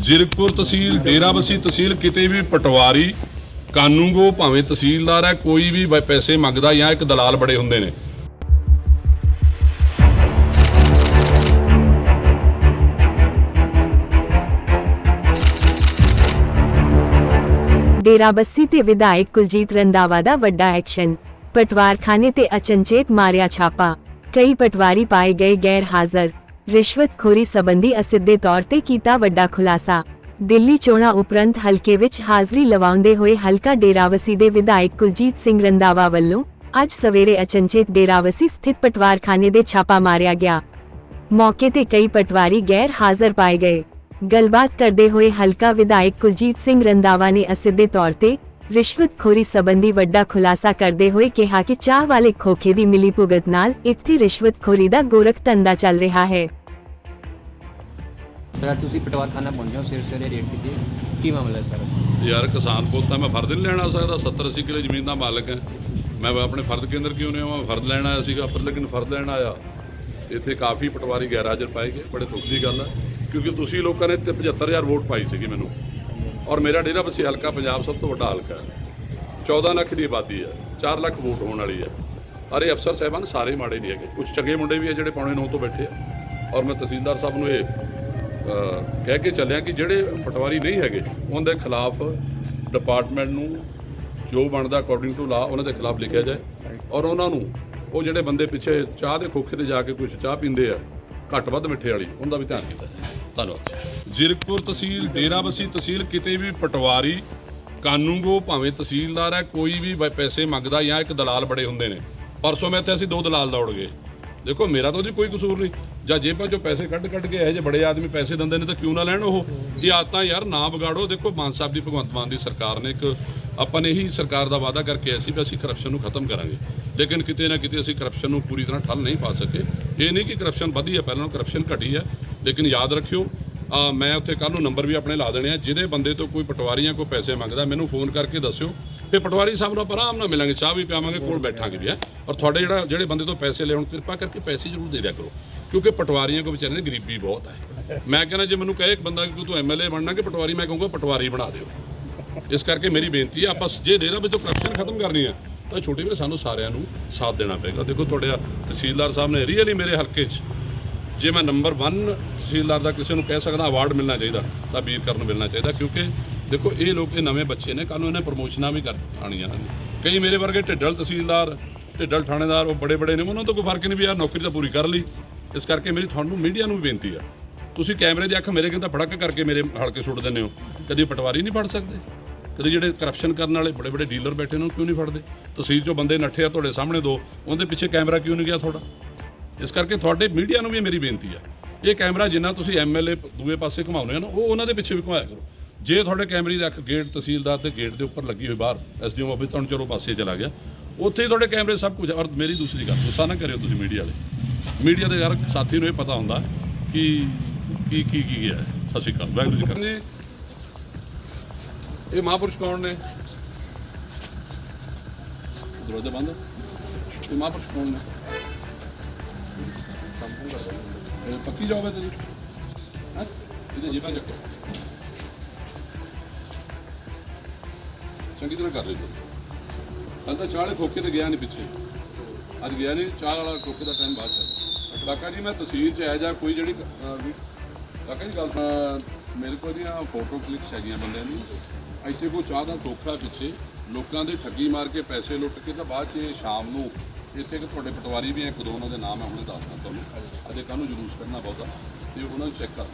ਜ਼ਿਰਕਪੁਰ ਤਹਿਸੀਲ, ਡੇਰਾਬੱਸੀ ਤਹਿਸੀਲ, ਕਿਤੇ ਵੀ ਪਟਵਾਰੀ ਕਾਨੂੰਗੋ ਭਾਵੇਂ ਤਹਿਸੀਲਦਾਰ ਹੈ, ਕੋਈ ਵੀ ਬ- ਪੈਸੇ ਮੰਗਦਾ ਜਾਂ ਇੱਕ ਦਲਾਲ ਬੜੇ ਹੁੰਦੇ ਨੇ। ਡੇਰਾਬੱਸੀ ਤੇ ਵਿਧਾਇਕ ਕੁਲਜੀਤ ਰੰਦਾਵਾ ਦਾ ਵੱਡਾ ਐਕਸ਼ਨ, ਪਟਵਾਰਖਾਨੇ ਤੇ ਅਚਨਚੇਤ ਮਾਰਿਆ ਛਾਪਾ। ਕਈ ਪਟਵਾਰੀ ਪਾਏ ਗਏ ਗੈਰ ਹਾਜ਼ਰ ਰਿਸ਼ਵਤਖੋਰੀ ਸੰਬੰਧੀ ਅਸਿੱਧੇ ਤੌਰ ਤੇ ਕੀਤਾ ਵੱਡਾ ਖੁਲਾਸਾ। ਦਿੱਲੀ ਚੋਣਾਂ ਉਪਰੰਤ ਹਲਕੇ ਵਿੱਚ ਹਾਜ਼ਰੀ ਲਵਾਉਂਦੇ ਹੋਏ ਹਲਕਾ ਡੇਰਾਵਸੀ ਦੇ ਵਿਧਾਇਕ ਕੁਲਜੀਤ ਸਿੰਘ ਰੰਦਾਵਾ ਵੱਲੋਂ ਅੱਜ ਸਵੇਰੇ ਅਚਨਚੇਤ ਡੇਰਾਵਸੀ ਸਥਿਤ ਪਟਵਾਰਖਾਨੇ ਦੇ ਛਾਪਾ ਮਾਰਿਆ ਗਿਆ। ਮੌਕੇ ਤੇ ਕਈ ਪਟਵਾਰੀ ਗੈਰ ਹਾਜ਼ਰ ਪਾਏ ਗਏ। ਗੱਲਬਾਤ ਕਰਦੇ ਹੋਏ ਹਲਕਾ ਵਿਧਾਇਕ ਕੁਲਜੀਤ ਸਿੰਘ ਰੰਦਾਵਾ ਨੇ ਅਸਿੱਧੇ ਤੌਰ ਤੇ ਰਿਸ਼ਵਤਖੋਰੀ ਸੰਬੰਧੀ ਵੱਡਾ ਖੁਲਾਸਾ ਕਰਦੇ ਹੋਏ ਕਿਹਾ ਕਿ ਚਾਹ ਵਾਲੇ ਖੋਖੇ ਦੀ ਮਿਲੀ ਭੁਗਤ ਨਾਲ ਇੱਥੇ ਰਿਸ਼ਵਤਖੋਰੀ ਦਾ ਗੋਰਖ ਧੰਦਾ ਚੱਲ ਰਿਹਾ ਹੈ। ਸਰ ਅੱਜ ਤੁਸੀਂ ਪਟਵਾਰਖਾਨਾ ਪਹੁੰਚੇ ਹੋ ਸਿਰ ਸਿਰੇ ਰੇਟ ਕੀਤੀ। ਕੀ ਮਾਮਲਾ ਹੈ ਸਰ? ਯਾਰ ਕਿਸਾਨ ਕੋਲ ਤਾਂ ਮੈਂ ਫਰਦ ਨਹੀਂ ਲੈਣਾ ਸਕਦਾ 70 80 ਕਿਲੇ ਜ਼ਮੀਨ ਦਾ ਮਾਲਕ ਹਾਂ। ਮੈਂ ਆਪਣੇ ਫਰਦ ਕੇਂਦਰ ਕਿਉਂ ਨਹੀਂ ਆਵਾਂ? ਫਰਦ ਲੈਣ ਆਇਆ ਸੀਗਾ ਪਰ ਲੇਕਿਨ ਫਰਦ ਲੈਣ ਆਇਆ। ਇੱਥੇ ਕਾਫੀ ਪਟਵਾਰੀ ਗੈਰ ਹਾਜ਼ਰ ਪਾਏ ਗਏ ਬੜੇ ਦੁੱਖ ਦੀ ਗੱਲ ਹੈ। ਕਿਉਂਕਿ ਤੁਸੀਂ ਲੋਕਾਂ ਨੇ ਤੇ 75000 ਵੋਟ ਪਾਈ ਸੀਗੀ ਮੈਨੂੰ। ਔਰ ਮੇਰਾ ਡੇਰਾ ਬਸੀ ਹਲਕਾ ਪੰਜਾਬ ਸਭ ਤੋਂ ਵੱਡਾ ਹਲਕਾ ਹੈ। 14 ਲੱਖ ਦੀ ਆਬਾਦੀ ਹੈ 4 ਲੱਖ ਵੋਟ ਹੋਣ ਵਾਲੀ ਹੈ। ਅਰੇ ਅਫਸਰ ਸਾਹਿਬਾਨ ਸਾਰੇ ਮਾੜੇ ਨਹੀਂ ਹੈਗੇ। ਕੁਝ ਚੰਗੇ ਮੁੰਡੇ ਵੀ ਹੈ ਜਿਹੜੇ ਪੌਣੇ 9 ਤੋਂ ਬੈਠੇ ਆ। ਔਰ ਮੈਂ ਤਹਿਸੀਲਦਾਰ ਸਾਹਿਬ ਨੂੰ ਇਹ ਕਹਿ ਕੇ ਚੱਲਿਆ ਕਿ ਜਿਹੜੇ ਪਟਵਾਰੀ ਨਹੀਂ ਹੈਗੇ ਉਹਦੇ ਖਿਲਾਫ ਡਿਪਾਰਟਮੈਂਟ ਨੂੰ ਜੋ ਬਣਦਾ ਅਕੋਰਡਿੰਗ ਟੂ ਲਾ ਉਹਨਾਂ ਦੇ ਖਿਲਾਫ ਲਿਖਿਆ ਜਾਏ। ਔਰ ਉਹਨਾਂ ਨੂੰ, ਉਹ ਜਿਹੜੇ ਬੰਦੇ ਪਿੱਛੇ ਚਾਹ ਦੇ ਖੋਖੇ ਤੇ ਜਾ ਕੇ ਕੁਝ ਚਾਹ ਪੀਂਦੇ ਆ ਘੱਟ ਵੱਧ ਮਿੱਠੇ ਵਾਲੀ, ਉਹਦਾ ਵੀ ਧਿਆਨ ਕੀਤਾ ਜਾਏ। ਧੰਨਵਾਦ ਜ਼ਿਰਕਪੁਰ ਤਹਿਸੀਲ ਡੇਰਾਬੱਸੀ ਤਹਿਸੀਲ, ਕਿਤੇ ਵੀ ਪਟਵਾਰੀ, ਕਾਨੂੰਗੋ ਭਾਵੇਂ ਤਹਿਸੀਲਦਾਰ ਹੈ, ਕੋਈ ਵੀ ਪੈਸੇ ਮੰਗਦਾ ਜਾਂ ਇੱਕ ਦਲਾਲ ਬੜੇ ਹੁੰਦੇ ਨੇ। ਪਰਸੋਂ ਮੈਂ ਇੱਥੇ ਅਸੀਂ ਦੋ ਦਲਾਲ ਦੌੜ ਗਏ। ਦੇਖੋ, ਮੇਰਾ ਤਾਂ ਉਹਦੀ ਕੋਈ ਕਸੂਰ ਨਹੀਂ। ਜਾਂ ਜੇਬਾਂ ਚੋਂ ਪੈਸੇ ਕੱਢ ਕੱਢ ਕੇ ਇਹੋ ਜਿਹੇ ਬੜੇ ਆਦਮੀ ਪੈਸੇ ਦਿੰਦੇ ਨੇ ਤਾਂ ਕਿਉਂ ਨਾ ਲੈਣ ਉਹ? ਇਹ ਆਦਤਾਂ ਯਾਰ ਨਾ ਵਿਗਾੜੋ। ਦੇਖੋ, ਮਾਨ ਸਾਹਿਬ ਦੀ, ਭਗਵੰਤ ਮਾਨ ਦੀ ਸਰਕਾਰ ਨੇ ਇੱਕ ਆਪਾਂ ਨੇ ਹੀ ਸਰਕਾਰ ਦਾ ਵਾਅਦਾ ਕਰਕੇ ਆਏ ਸੀ ਵੀ ਅਸੀਂ ਕਰਪਸ਼ਨ ਨੂੰ ਖਤਮ ਕਰਾਂਗੇ। ਲੇਕਿਨ ਕਿਤੇ ਨਾ ਕਿਤੇ ਅਸੀਂ ਕਰਪਸ਼ਨ ਨੂੰ ਪੂਰੀ ਤਰ੍ਹਾਂ ਠੱਲ ਨਹੀਂ ਪਾ ਸਕੇ। ਇਹ ਨਹੀਂ ਕਿ ਕਰਪਸ਼ਨ ਵਧੀ ਹੈ, ਪਹਿਲਾਂ ਕਰਪਸ਼ਨ ਘਟੀ ਹੈ। ਲੇਕਿਨ ਯਾਦ ਰੱਖਿਓ ਆ ਮੈਂ ਉੱਥੇ ਕੱਲ ਨੂੰ ਨੰਬਰ ਵੀ ਆਪਣੇ ਲਾ ਦੇਣੇ ਆ, ਜਿਹਦੇ ਬੰਦੇ ਤੋਂ ਕੋਈ ਪਟਵਾਰੀਆਂ ਕੋਈ ਪੈਸੇ ਮੰਗਦਾ, ਮੈਨੂੰ ਫੋਨ ਕਰਕੇ ਦੱਸਿਓ। ਤੇ ਪਟਵਾਰੀ ਸਾਹਿਬ ਨੂੰ ਆਪਾਂ ਆਰਾਮ ਨਾਲ ਮਿਲਾਂਗੇ, ਚਾਹ ਵੀ ਪਿਆਵਾਂਗੇ, ਕੋਲ ਬੈਠਾਂਗੇ ਵੀ, ਹੈ। ਔਰ ਤੁਹਾਡੇ ਜਿਹੜਾ, ਜਿਹੜੇ ਬੰਦੇ ਤੋਂ ਪੈਸੇ ਲਿਆਉਣ ਕਿਰਪਾ ਕਰਕੇ ਪੈਸੇ ਜ਼ਰੂਰ ਦੇ ਦਿਆ ਕਰੋ। ਕਿਉਂਕਿ ਪਟਵਾਰੀਆਂ ਕੋ ਵਿਚਾਰਿਆਂ ਦੀ ਗਰੀਬੀ ਬਹੁਤ ਹੈ। ਮੈਂ ਕਹਿੰਦਾ, ਜੇ ਮੈਨੂੰ ਕਹੇ ਇੱਕ ਬੰਦਾ ਕਿ ਤੂੰ ਐਮਐਲਏ ਬਣਨਾ, ਕਿ ਪਟਵਾਰੀ, ਮੈਂ ਕਹੂੰਗਾ ਪਟਵਾਰੀ ਬਣਾ ਦਿਓ। ਇਸ ਕਰਕੇ ਮੇਰੀ ਬੇਨਤੀ ਹੈ, ਆਪਾਂ ਜੇ ਡੇਰਾ ਵਿੱਚੋਂ ਕਰਪਸ਼ਨ ਖਤਮ ਕਰਨੀ ਹੈ, ਤਾਂ ਛੋਟੇ ਵੀਰੇ, ਸਾਨੂੰ ਸਾਰਿਆਂ ਨੂੰ ਸਾਥ ਦੇਣਾ ਪਏਗਾ। ਦੇਖੋ ਤੁਹਾਡੇ ਤਹਿਸੀਲਦਾਰ ਸਾਹਿਬ ਨੇ ਰੀਅਲੀ ਮੇਰੇ ਹਲਕੇ 'ਚ ਜੇ ਮੈਂ ਨੰਬਰ 1 ਤਹਿਸੀਲਦਾਰ ਦਾ ਕਿਸੇ ਨੂੰ ਕਹਿ ਸਕਦਾ ਅਵਾਰਡ ਮਿਲਣਾ ਚਾਹੀਦਾ, ਤਾਂ ਵੀਰ ਕਰਨ ਨੂੰ ਮਿਲਣਾ ਚਾਹੀਦਾ, ਕਿਉਂਕਿ ਦੇਖੋ, ਇਹ ਲੋਕ, ਇਹ ਨਵੇਂ ਬੱਚੇ ਨੇ ਕੱਲ ਨੂੰ ਇਹਨੇ ਪ੍ਰਮੋਸ਼ਨਾਂ ਵੀ ਕਰ ਆਣੀਆਂ ਨੇ ਕਈ ਮੇਰੇ ਵਰਗੇ ਢਿੱਡਲ ਤਹਿਸੀਲਦਾਰ, ਢਿੱਡਲ ਥਾਣੇਦਾਰ, ਉਹ ਬੜੇ ਬੜੇ ਨੇ, ਉਹਨਾਂ ਤੋਂ ਕੋਈ ਫ਼ਰਕ ਨਹੀਂ ਵੀ ਯਾਰ ਨੌਕਰੀ ਤਾਂ ਪੂਰੀ ਕਰ ਲਈ। ਇਸ ਕਰਕੇ ਮੇਰੀ ਤੁਹਾਨੂੰ ਮੀਡੀਆ ਨੂੰ ਵੀ ਬੇਨਤੀ ਆ। ਤੁਸੀਂ ਕੈਮਰੇ ਦੀ ਅੱਖ ਮੇਰੇ ਕਹਿੰਦਾ ਫੜਕ ਕਰਕੇ ਮੇਰੇ ਹਲਕੇ ਸੁੱਟ ਦਿੰਦੇ ਹੋ। ਕਦੀ ਪਟਵਾਰੀ ਨਹੀਂ ਫੜ ਸਕਦੇ। ਕਦੇ ਜਿਹੜੇ ਕਰਪਸ਼ਨ ਕਰਨ ਵਾਲੇ ਬੜੇ ਬੜੇ ਡੀਲਰ ਬੈਠੇ ਨੇ, ਉਹ ਕਿਉਂ ਨਹੀਂ ਫੜਦੇ? ਤਹਿਸੀਲ ਚੋਂ ਬੰਦੇ ਨੱਠੇ ਆ ਤੁਹਾਡੇ ਸਾਹਮਣੇ ਦੋ, ਉਹਦੇ ਪਿੱਛੇ ਕੈਮਰਾ ਕਿਉਂ ਨਹੀਂ ਗਿਆ ਤੁਹਾਡਾ? ਇਸ ਕਰਕੇ ਤੁਹਾਡੇ ਮੀਡੀਆ ਨੂੰ ਵੀ ਮੇਰੀ ਬੇਨਤੀ ਆ। ਇਹ ਕੈਮਰਾ ਜਿੰਨਾ ਤੁਸੀਂ ਐਮਐਲਏ ਦੂਏ ਪਾਸੇ ਘੁਮਾਉਂਦੇ ਹੋ ਨਾ, ਉਹ ਉਹਨਾਂ ਦੇ ਪਿੱਛੇ ਵੀ ਘੁਮਾਇਆ ਕਰੋ। ਜੇ ਤੁਹਾਡੇ ਕੈਮਰੇ ਦੀ ਅੱਖ ਗੇਟ ਤਹਿਸੀਲਦਾਰ ਦੇ ਗੇਟ ਦੇ ਉੱਪਰ ਲੱਗੀ ਹੋਈ ਬਾਹਰ ਐਸਡੀਐਮ ਆਫਿਸ ਤੁਹਾਨੂੰ ਚਲੋ ਪਾਸੇ ਚਲਾ ਗਿਆ। ਉੱਥੇ ਹੀ ਤੁਹਾਡੇ ਕੈਮਰੇ ਸਭ ਕੁਝ, ਔਰ ਮੇਰੀ ਦੂਸਰੀ ਗੱਲ, ਗੁੱਸਾ ਨਾ ਕਰਿਓ ਤੁਸੀਂ ਮੀਡੀਆ ਵਾਲੇ। ਮੀਡੀਆ ਦੇ ਯਾਰ ਸਾਥੀ ਨੂੰ ਇਹ ਪਤਾ ਹੁੰਦਾ ਕਿ ਕੀ ਕੀ ਕੀ ਹੈ। ਸਤਿ ਸ਼੍ਰੀ ਅਕਾਲ, ਵਾਹਿਗੁਰੂ ਜੀ ਕਾ ਇਹ ਮਹਾਂਪੁਰਸ਼ ਕੌਣ ਨੇ? ਦਰਵਾਜ਼ਾ ਬੰਦ ਇਹ ਮਹਾਂਪੁਰਸ਼ ਕੌਣ ਨੇ? ਇਹ ਪੱਕੀ ਜੋਬ ਹੈ ਤੇਰੀ? ਹਾਂ? ਇਹਦੇ ਜੀਬਾਂ ਚੱਕੋ ਚੰਗੀ ਤਰ੍ਹਾਂ ਕਰ ਲਈ ਤੂੰ। ਅੱਜ ਤਾਂ ਚਾਹ ਵਾਲੇ ਖੋਕੇ ਤੇ ਗਿਆ ਨਹੀਂ ਪਿੱਛੇ। ਅੱਜ ਗਿਆ ਨਹੀਂ ਚਾਹ ਵਾਲਾ ਖੋਕੇ ਦਾ ਟਾਈਮ ਬਾਅਦ ਚ ਕਾਕਾ ਜੀ, ਮੈਂ ਤਸਵੀਰ ਚ ਆਇਆ ਜਾਂ ਕੋਈ ਜਿਹੜੀ ਕਾਕਾ ਜੀ, ਗੱਲ ਮੇਰੇ ਕੋਲ ਦੀਆਂ ਫੋਟੋ ਕਲਿੱਕਸ ਹੈਗੀਆਂ ਬੰਦਿਆਂ ਦੀ ਇੱਥੇ ਕੋਈ ਚਾਹ ਦਾ ਖੋਖਾ ਪਿੱਛੇ। ਲੋਕਾਂ ਦੇ ਠੱਗੀ ਮਾਰ ਕੇ ਪੈਸੇ ਲੁੱਟ ਕੇ ਤਾਂ ਬਾਅਦ ਚ ਸ਼ਾਮ ਨੂੰ ਇੱਥੇ ਕਿ ਤੁਹਾਡੇ ਪਟਵਾਰੀ ਵੀ ਹੈ, ਇੱਕ ਦੋ ਉਹਨਾਂ ਦੇ ਨਾਮ ਹੈ ਹੁਣੇ ਦੱਸਦਾ ਤੁਹਾਨੂੰ। ਅਜੇ ਕੱਲ੍ਹ ਨੂੰ ਜਲੂਸ ਕਰਨਾ ਬਹੁਤਾ, ਤੇ ਉਹਨਾਂ ਨੂੰ ਚੈੱਕ ਕਰ